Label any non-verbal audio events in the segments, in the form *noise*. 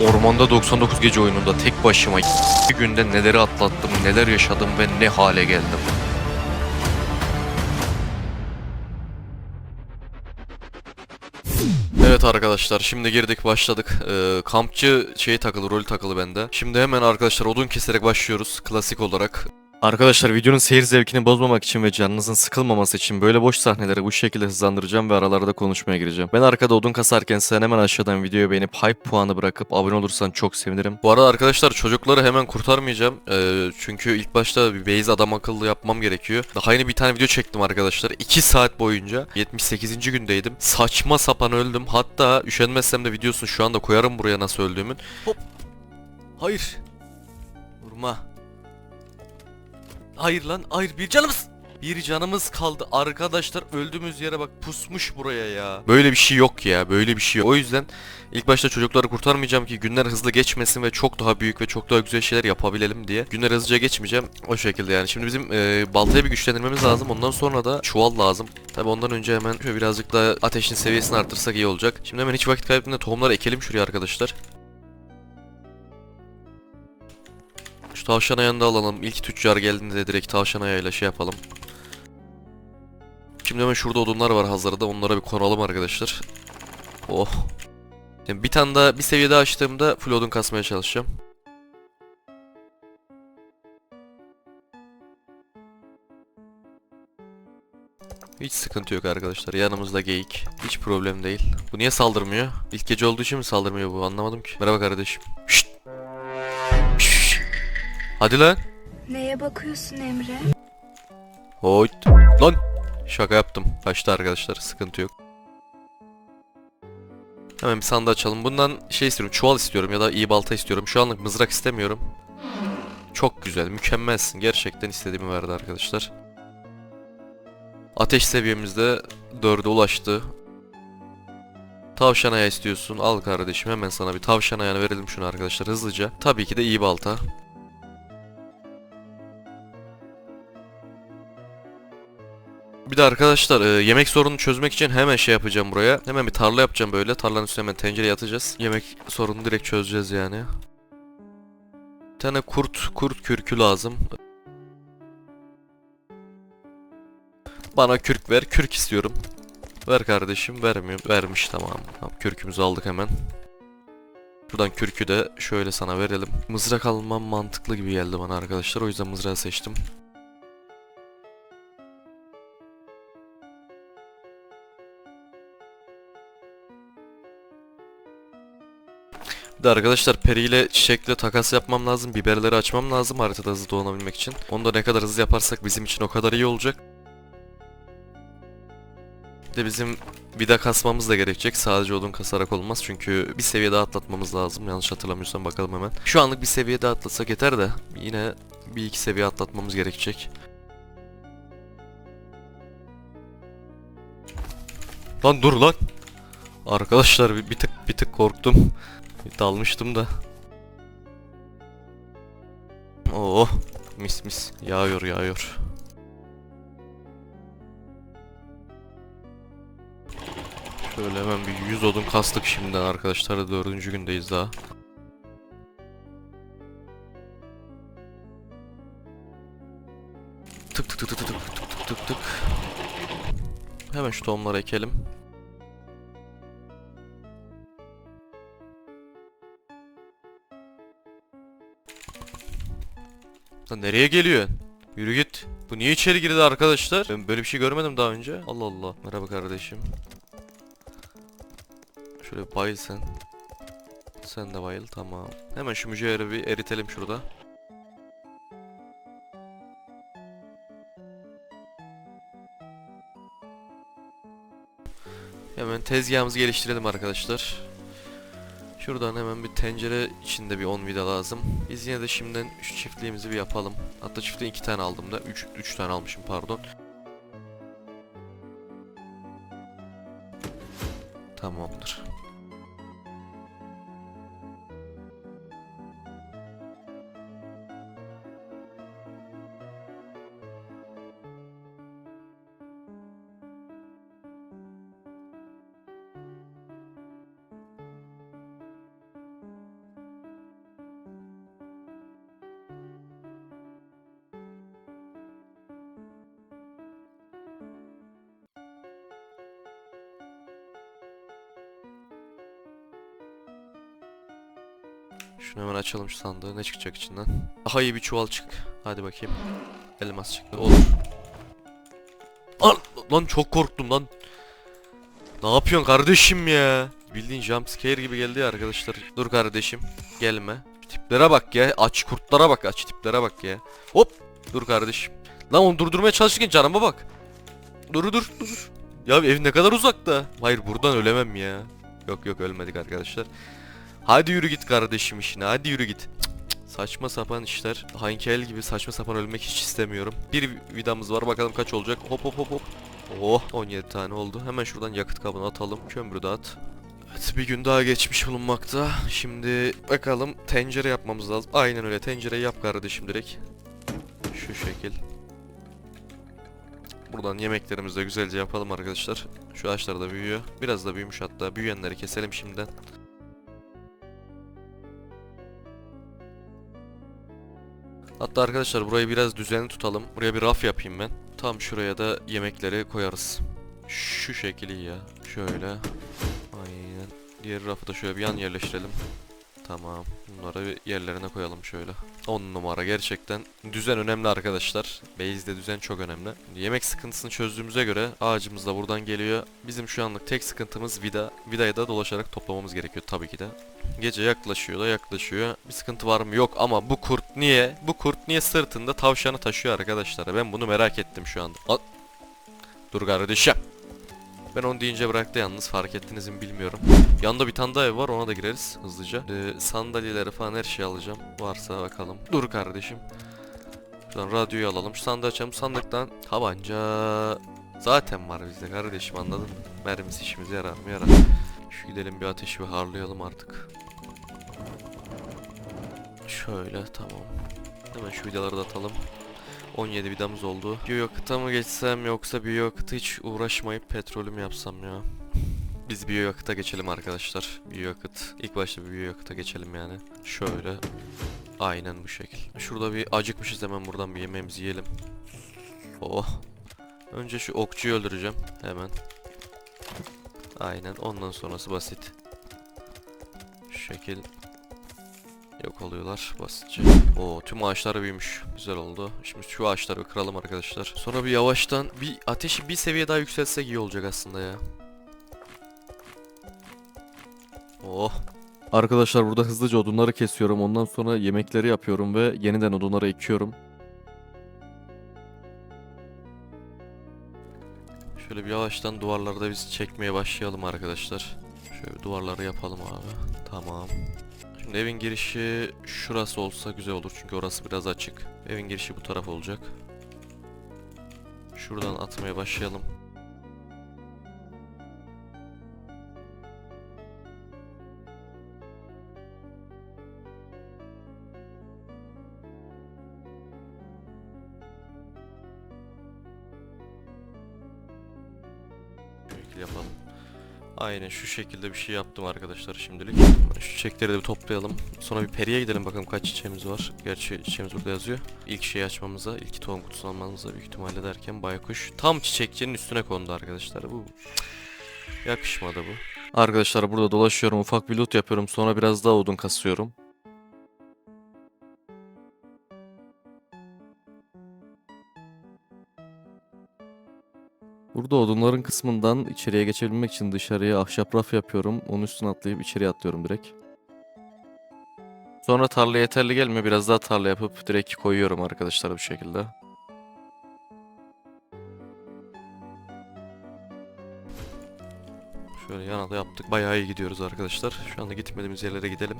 Ormanda 99 gece oyununda tek başıma bir günde neleri atlattım, neler yaşadım ve ne hale geldim. Evet arkadaşlar şimdi girdik başladık. Ee, kampçı şeyi takılı, rol takılı bende. Şimdi hemen arkadaşlar odun keserek başlıyoruz klasik olarak. Arkadaşlar videonun seyir zevkini bozmamak için ve canınızın sıkılmaması için böyle boş sahneleri bu şekilde hızlandıracağım ve aralarda konuşmaya gireceğim. Ben arkada odun kasarken sen hemen aşağıdan videoyu beğenip hype puanı bırakıp abone olursan çok sevinirim. Bu arada arkadaşlar çocukları hemen kurtarmayacağım. Ee, çünkü ilk başta bir base adam akıllı yapmam gerekiyor. Daha yeni bir tane video çektim arkadaşlar. 2 saat boyunca 78. gündeydim. Saçma sapan öldüm. Hatta üşenmezsem de videosunu şu anda koyarım buraya nasıl öldüğümün. Hop. Hayır. Vurma. Hayır lan hayır bir canımız. Bir canımız kaldı arkadaşlar öldüğümüz yere bak pusmuş buraya ya. Böyle bir şey yok ya böyle bir şey yok. O yüzden ilk başta çocukları kurtarmayacağım ki günler hızlı geçmesin ve çok daha büyük ve çok daha güzel şeyler yapabilelim diye. Günler hızlıca geçmeyeceğim o şekilde yani. Şimdi bizim e, baltayı bir güçlendirmemiz lazım ondan sonra da çuval lazım. Tabi ondan önce hemen şöyle birazcık daha ateşin seviyesini arttırsak iyi olacak. Şimdi hemen hiç vakit kaybetmeden tohumları ekelim şuraya arkadaşlar. Tavşan ayağını da alalım. İlk tüccar geldiğinde de direkt tavşan ayağıyla şey yapalım. Şimdi hemen şurada odunlar var hazırda. Onlara bir konalım arkadaşlar. Oh. Şimdi bir tane daha bir seviye daha açtığımda full odun kasmaya çalışacağım. Hiç sıkıntı yok arkadaşlar. Yanımızda geyik. Hiç problem değil. Bu niye saldırmıyor? İlk gece olduğu için mi saldırmıyor bu? Anlamadım ki. Merhaba kardeşim. Şşt. Hadi lan. Neye bakıyorsun Emre? Hoyt. Lan. Şaka yaptım. Kaçtı arkadaşlar. Sıkıntı yok. Hemen bir sandığı açalım. Bundan şey istiyorum. Çuval istiyorum ya da iyi balta istiyorum. Şu anlık mızrak istemiyorum. Çok güzel. Mükemmelsin. Gerçekten istediğimi verdi arkadaşlar. Ateş seviyemizde 4'e ulaştı. Tavşan ayağı istiyorsun. Al kardeşim hemen sana bir tavşan ayağını verelim şunu arkadaşlar hızlıca. Tabii ki de iyi balta. Bir de arkadaşlar e, yemek sorununu çözmek için hemen şey yapacağım buraya. Hemen bir tarla yapacağım böyle. Tarlanın üstüne hemen tencereye atacağız. Yemek sorununu direkt çözeceğiz yani. Bir tane kurt, kurt kürkü lazım. Bana kürk ver. Kürk istiyorum. Ver kardeşim. Vermiyor. Vermiş tamam. Tamam kürkümüzü aldık hemen. Buradan kürkü de şöyle sana verelim. Mızrak almam mantıklı gibi geldi bana arkadaşlar. O yüzden mızrağı seçtim. De arkadaşlar peri ile çiçekle takas yapmam lazım. Biberleri açmam lazım haritada hızlı dolanabilmek için. Onu da ne kadar hızlı yaparsak bizim için o kadar iyi olacak. De bizim vida kasmamız da gerekecek. Sadece odun kasarak olmaz. Çünkü bir seviye daha atlatmamız lazım. Yanlış hatırlamıyorsam bakalım hemen. Şu anlık bir seviye daha atlatsak yeter de yine bir iki seviye atlatmamız gerekecek. Lan dur lan. Arkadaşlar bir, bir tık bir tık korktum. Dalmıştım da. Oo, mis mis yağıyor yağıyor. Şöyle hemen bir 100 odun kastık şimdiden arkadaşlar. Dördüncü gündeyiz daha. Tık tık tık tık tık tık tık tık tık. Hemen şu tohumları ekelim. Lan nereye geliyorsun? Yürü git. Bu niye içeri girdi arkadaşlar? Ben böyle bir şey görmedim daha önce. Allah Allah. Merhaba kardeşim. Şöyle bayıl sen. Sen de bayıl tamam. Hemen şu mücevheri bir eritelim şurada. Hemen tezgahımızı geliştirelim arkadaşlar. Şuradan hemen bir tencere içinde bir 10 vida lazım. Biz yine de şimdiden şu çiftliğimizi bir yapalım. Hatta çiftliği 2 tane aldım da 3 3 tane almışım pardon. Tamamdır. Şunu hemen açalım şu sandığı. Ne çıkacak içinden? Daha iyi bir çuval çık. Hadi bakayım. Elmas çıktı. Olur. Lan, lan çok korktum lan. Ne yapıyorsun kardeşim ya? Bildiğin jumpscare gibi geldi ya arkadaşlar. Dur kardeşim. Gelme. Tiplere bak ya. Aç kurtlara bak. Aç tiplere bak ya. Hop. Dur kardeşim. Lan onu durdurmaya çalışırken canıma bak. Dur dur dur. Ya ev ne kadar uzakta. Hayır buradan ölemem ya. Yok yok ölmedik arkadaşlar. Hadi yürü git kardeşim işine. Hadi yürü git. Saçma sapan işler. Hankel gibi saçma sapan ölmek hiç istemiyorum. Bir vidamız var bakalım kaç olacak. Hop hop hop hop. Oh 17 tane oldu. Hemen şuradan yakıt kabını atalım. Kömürü de at. Evet bir gün daha geçmiş bulunmakta. Şimdi bakalım tencere yapmamız lazım. Aynen öyle tencereyi yap kardeşim direkt. Şu şekil. Buradan yemeklerimizi de güzelce yapalım arkadaşlar. Şu ağaçlar da büyüyor. Biraz da büyümüş hatta. Büyüyenleri keselim şimdiden. Hatta arkadaşlar burayı biraz düzenli tutalım. Buraya bir raf yapayım ben. Tam şuraya da yemekleri koyarız. Şu şekli ya. Şöyle. Aynen. Diğer rafı da şöyle bir yan yerleştirelim. Tamam. Bunları bir yerlerine koyalım şöyle. 10 numara gerçekten. Düzen önemli arkadaşlar. Base'de düzen çok önemli. Yemek sıkıntısını çözdüğümüze göre ağacımız da buradan geliyor. Bizim şu anlık tek sıkıntımız vida. Vidayı da dolaşarak toplamamız gerekiyor tabii ki de. Gece yaklaşıyor da yaklaşıyor. Bir sıkıntı var mı? Yok ama bu kurt niye? Bu kurt niye sırtında tavşanı taşıyor arkadaşlar? Ben bunu merak ettim şu anda. Al. Dur kardeşim. Ben onu deyince bıraktı yalnız fark ettiniz mi bilmiyorum. Yanında bir tane daha ev var ona da gireriz hızlıca. Ee, sandalyeleri falan her şeyi alacağım. Varsa bakalım. Dur kardeşim. Şuradan radyoyu alalım. Şu sandığı açalım. Sandıktan tabanca zaten var bizde kardeşim anladın mı? Mermisi işimize yarar mı yarar. Şu gidelim bir ateşi bir harlayalım artık. Şöyle tamam. Hemen şu vidaları da atalım. 17 vidamız oldu. Biyoyakıta mı geçsem yoksa biyoyakıtı hiç uğraşmayıp petrolüm yapsam ya. Biz biyoyakıta geçelim arkadaşlar. Biyoyakıt. İlk başta biyoyakıta geçelim yani. Şöyle. Aynen bu şekil. Şurada bir acıkmışız hemen buradan bir yemeğimizi yiyelim. Oh. Önce şu okçuyu öldüreceğim. Hemen. Aynen. Ondan sonrası basit. Şu şekil. Yok oluyorlar basitçe. Oo tüm ağaçlar büyümüş. Güzel oldu. Şimdi şu ağaçları kıralım arkadaşlar. Sonra bir yavaştan bir ateşi bir seviye daha yükseltsek iyi olacak aslında ya. Oh. Arkadaşlar burada hızlıca odunları kesiyorum. Ondan sonra yemekleri yapıyorum ve yeniden odunları ekiyorum. Şöyle bir yavaştan duvarlarda biz çekmeye başlayalım arkadaşlar. Şöyle duvarları yapalım abi. Tamam. Şimdi evin girişi şurası olsa güzel olur çünkü orası biraz açık. Evin girişi bu taraf olacak. Şuradan atmaya başlayalım. Şekilde yapalım. Aynen şu şekilde bir şey yaptım arkadaşlar şimdilik. Şu çiçekleri de bir toplayalım. Sonra bir periye gidelim bakalım kaç çiçeğimiz var. Gerçi çiçeğimiz burada yazıyor. İlk şeyi açmamıza, ilk tohum kutusu almamıza büyük ihtimalle derken baykuş tam çiçekçinin üstüne kondu arkadaşlar. Bu yakışmadı bu. Arkadaşlar burada dolaşıyorum. Ufak bir loot yapıyorum. Sonra biraz daha odun kasıyorum. Burada odunların kısmından içeriye geçebilmek için dışarıya ahşap raf yapıyorum. Onun üstüne atlayıp içeriye atlıyorum direkt. Sonra tarla yeterli gelmiyor. Biraz daha tarla yapıp direkt koyuyorum arkadaşlar bu şekilde. Şöyle yana yaptık. Bayağı iyi gidiyoruz arkadaşlar. Şu anda gitmediğimiz yerlere gidelim.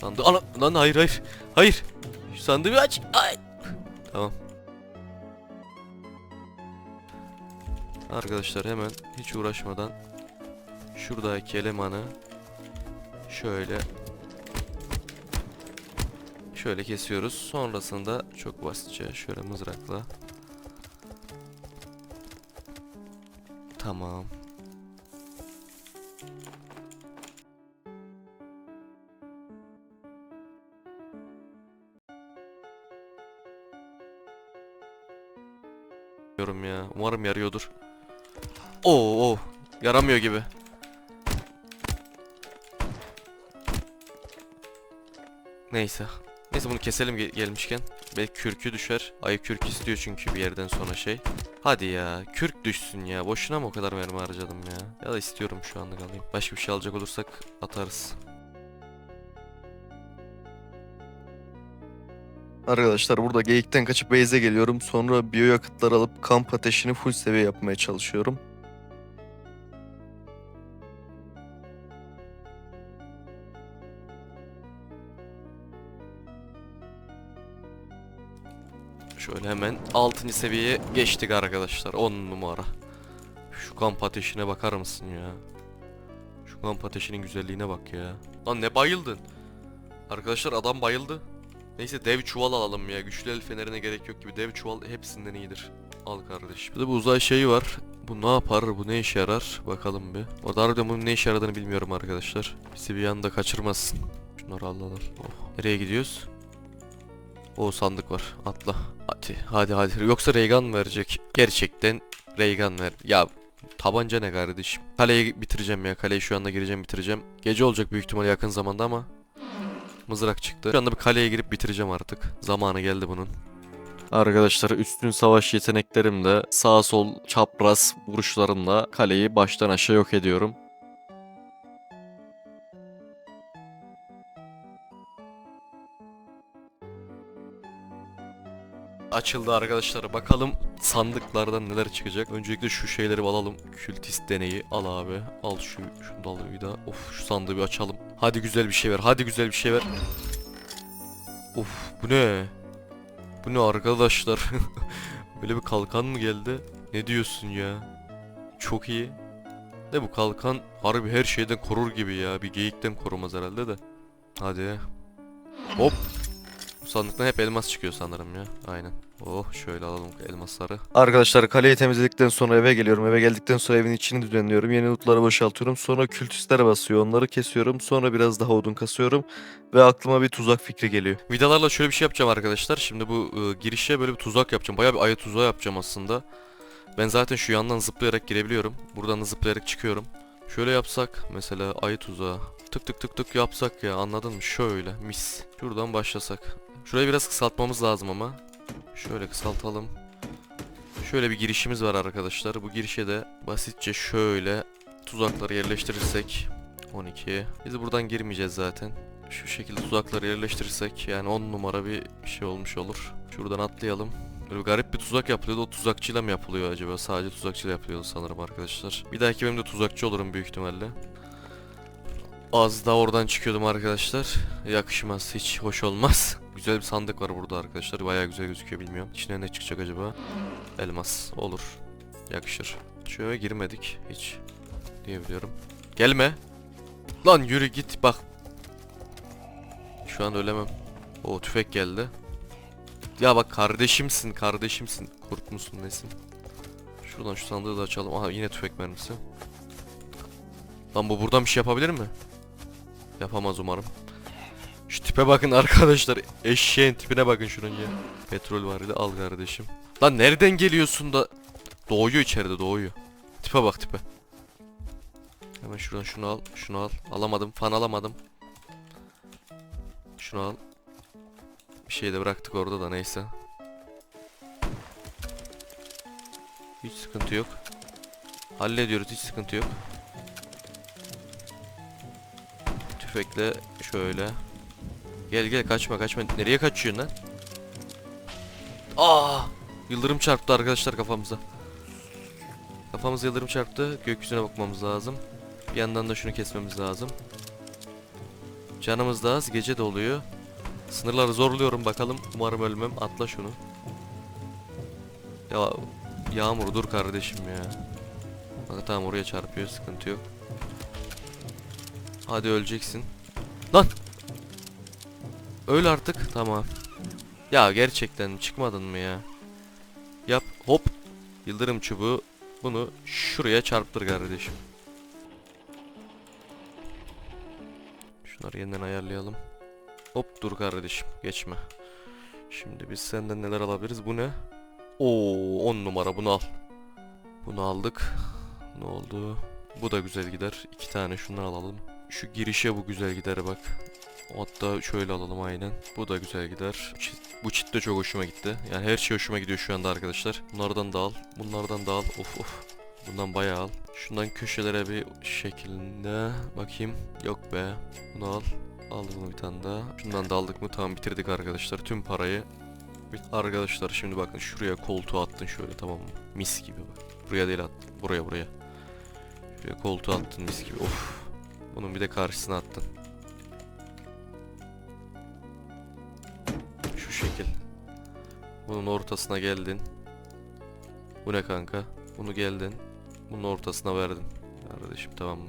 Sandığı... Ana! Lan hayır hayır. Hayır. Şu sandığı aç. Ay. Tamam. Arkadaşlar hemen hiç uğraşmadan şuradaki elemanı şöyle şöyle kesiyoruz. Sonrasında çok basitçe şöyle mızrakla Tamam. Yorum ya. Umarım yarıyordur. Oo, oo. Yaramıyor gibi. Neyse. Neyse bunu keselim gelmişken. Belki kürkü düşer. Ayı kürk istiyor çünkü bir yerden sonra şey. Hadi ya. Kürk düşsün ya. Boşuna mı o kadar mermi harcadım ya? Ya da istiyorum şu anlık alayım. Başka bir şey alacak olursak atarız. Arkadaşlar burada geyikten kaçıp base'e geliyorum. Sonra biyoyakıtlar alıp kamp ateşini full seviye yapmaya çalışıyorum. Şöyle hemen 6. seviyeye geçtik arkadaşlar. 10 numara. Şu kamp ateşine bakar mısın ya? Şu kamp ateşinin güzelliğine bak ya. Lan ne bayıldın? Arkadaşlar adam bayıldı. Neyse dev çuval alalım ya. Güçlü el fenerine gerek yok gibi. Dev çuval hepsinden iyidir. Al kardeşim. Bir de bu uzay şeyi var. Bu ne yapar? Bu ne işe yarar? Bakalım bir. Orada harbiden bunun ne işe yaradığını bilmiyorum arkadaşlar. Bizi bir anda kaçırmasın. Şunları al al al. Oh. Nereye gidiyoruz? O sandık var. Atla. Hadi hadi hadi. Yoksa Reygan mı verecek? Gerçekten Reygan ver. Ya tabanca ne kardeşim? Kaleyi bitireceğim ya. Kaleyi şu anda gireceğim bitireceğim. Gece olacak büyük ihtimal yakın zamanda ama mızrak çıktı. Şu anda bir kaleye girip bitireceğim artık. Zamanı geldi bunun. Arkadaşlar üstün savaş yeteneklerimle sağ sol çapraz vuruşlarımla kaleyi baştan aşağı yok ediyorum. Açıldı arkadaşlar. Bakalım sandıklardan neler çıkacak. Öncelikle şu şeyleri alalım. Kültist deneyi al abi. Al şu şunu da al bir daha. Of şu sandığı bir açalım. Hadi güzel bir şey ver. Hadi güzel bir şey ver. Of bu ne? Bu ne arkadaşlar? *laughs* Böyle bir kalkan mı geldi? Ne diyorsun ya? Çok iyi. Ne bu kalkan harbi her şeyden korur gibi ya. Bir geyikten korumaz herhalde de. Hadi. Hop. Bu sandıktan hep elmas çıkıyor sanırım ya. Aynen. Oh şöyle alalım elmasları. Arkadaşlar kaleyi temizledikten sonra eve geliyorum. Eve geldikten sonra evin içini düzenliyorum. Yeni lootları boşaltıyorum. Sonra kültistler basıyor. Onları kesiyorum. Sonra biraz daha odun kasıyorum. Ve aklıma bir tuzak fikri geliyor. Vidalarla şöyle bir şey yapacağım arkadaşlar. Şimdi bu e, girişe böyle bir tuzak yapacağım. Bayağı bir ayı tuzağı yapacağım aslında. Ben zaten şu yandan zıplayarak girebiliyorum. Buradan da zıplayarak çıkıyorum. Şöyle yapsak mesela ayı tuzağı. Tık tık tık tık yapsak ya anladın mı? Şöyle mis. Şuradan başlasak. Şurayı biraz kısaltmamız lazım ama. Şöyle kısaltalım. Şöyle bir girişimiz var arkadaşlar. Bu girişe de basitçe şöyle tuzakları yerleştirirsek 12. Biz buradan girmeyeceğiz zaten. Şu şekilde tuzakları yerleştirirsek yani 10 numara bir şey olmuş olur. Şuradan atlayalım. Böyle garip bir tuzak yapılıyordu. O tuzakçıyla mı yapılıyor acaba? Sadece tuzakçıyla yapılıyordu sanırım arkadaşlar. Bir dahaki bölümde tuzakçı olurum büyük ihtimalle. Az daha oradan çıkıyordum arkadaşlar. Yakışmaz. Hiç hoş olmaz. *laughs* Güzel bir sandık var burada arkadaşlar. Bayağı güzel gözüküyor bilmiyorum. İçine ne çıkacak acaba? Elmas. Olur. Yakışır. Şöyle girmedik. Hiç. Diyebiliyorum. Gelme. Lan yürü git bak. Şu an ölemem. O tüfek geldi. Ya bak kardeşimsin kardeşimsin. Kurt musun nesin? Şuradan şu sandığı da açalım. Aha yine tüfek mermisi. Lan bu buradan bir şey yapabilir mi? Yapamaz umarım. Şu tipe bakın arkadaşlar. Eşeğin tipine bakın şunun ya. Petrol vardı al kardeşim. Lan nereden geliyorsun da? Doğuyor içeride doğuyor. Tipe bak tipe. Hemen şuradan şunu al. Şunu al. Alamadım. Fan alamadım. Şunu al. Bir şey de bıraktık orada da neyse. Hiç sıkıntı yok. Hallediyoruz hiç sıkıntı yok. Tüfekle şöyle. Gel gel kaçma kaçma. Nereye kaçıyorsun lan? Aa! Yıldırım çarptı arkadaşlar kafamıza. Kafamıza yıldırım çarptı. Gökyüzüne bakmamız lazım. Bir yandan da şunu kesmemiz lazım. Canımız da az. Gece de oluyor. Sınırları zorluyorum bakalım. Umarım ölmem. Atla şunu. Ya Yağmur dur kardeşim ya. Bak tamam oraya çarpıyor. Sıkıntı yok. Hadi öleceksin. Lan! Öl artık. Tamam. Ya gerçekten çıkmadın mı ya? Yap. Hop. Yıldırım çubuğu. Bunu şuraya çarptır kardeşim. Şunları yeniden ayarlayalım. Hop dur kardeşim geçme. Şimdi biz senden neler alabiliriz? Bu ne? Oo 10 numara bunu al. Bunu aldık. Ne oldu? Bu da güzel gider. İki tane şundan alalım. Şu girişe bu güzel gider bak. Hatta şöyle alalım aynen. Bu da güzel gider. Çit- bu çit de çok hoşuma gitti. Yani her şey hoşuma gidiyor şu anda arkadaşlar. Bunlardan da al. Bunlardan da al. Of of. Bundan bayağı al. Şundan köşelere bir şeklinde bakayım. Yok be. Bunu al. Al bunu bir tane daha. Şundan da aldık mı tamam bitirdik arkadaşlar. Tüm parayı. Arkadaşlar şimdi bakın şuraya koltuğu attın şöyle tamam mı? Mis gibi bak. Buraya değil attın. Buraya buraya. Şuraya koltuğu attın mis gibi. Of. Bunun bir de karşısına attın. Şu şekil. Bunun ortasına geldin. Bu ne kanka? Bunu geldin. Bunun ortasına verdin. Kardeşim tamam mı?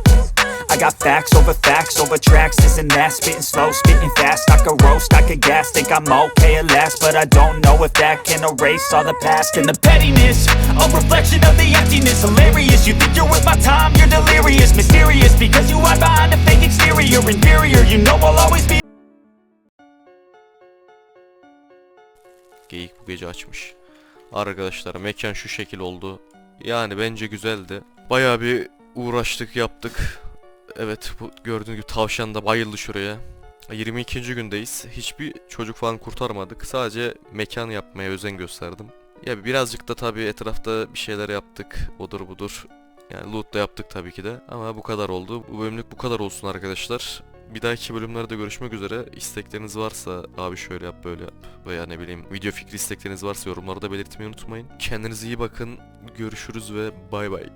I got facts over facts over tracks, this and that. Spitting slow, spitting fast, I could roast, I could gas. Think I'm okay at last, but I don't know if that can erase all the past. And the pettiness, a reflection of the emptiness. Hilarious, you think you're worth my time, you're delirious. Mysterious, because you hide behind a fake exterior. Inferior, you know I'll always be Geyik bu gece açmış. Arkadaşlar mekan şu şekil oldu. Yani bence güzeldi. Bayağı bir uğraştık yaptık. Evet bu gördüğünüz gibi tavşan da bayıldı şuraya. 22. gündeyiz. Hiçbir çocuk falan kurtarmadık. Sadece mekan yapmaya özen gösterdim. Ya birazcık da tabii etrafta bir şeyler yaptık. Odur budur. Yani loot da yaptık tabii ki de. Ama bu kadar oldu. Bu bölümlük bu kadar olsun arkadaşlar. Bir dahaki bölümlerde görüşmek üzere. İstekleriniz varsa abi şöyle yap böyle yap veya ne bileyim video fikri istekleriniz varsa yorumlarda belirtmeyi unutmayın. Kendinize iyi bakın. Görüşürüz ve bay bay.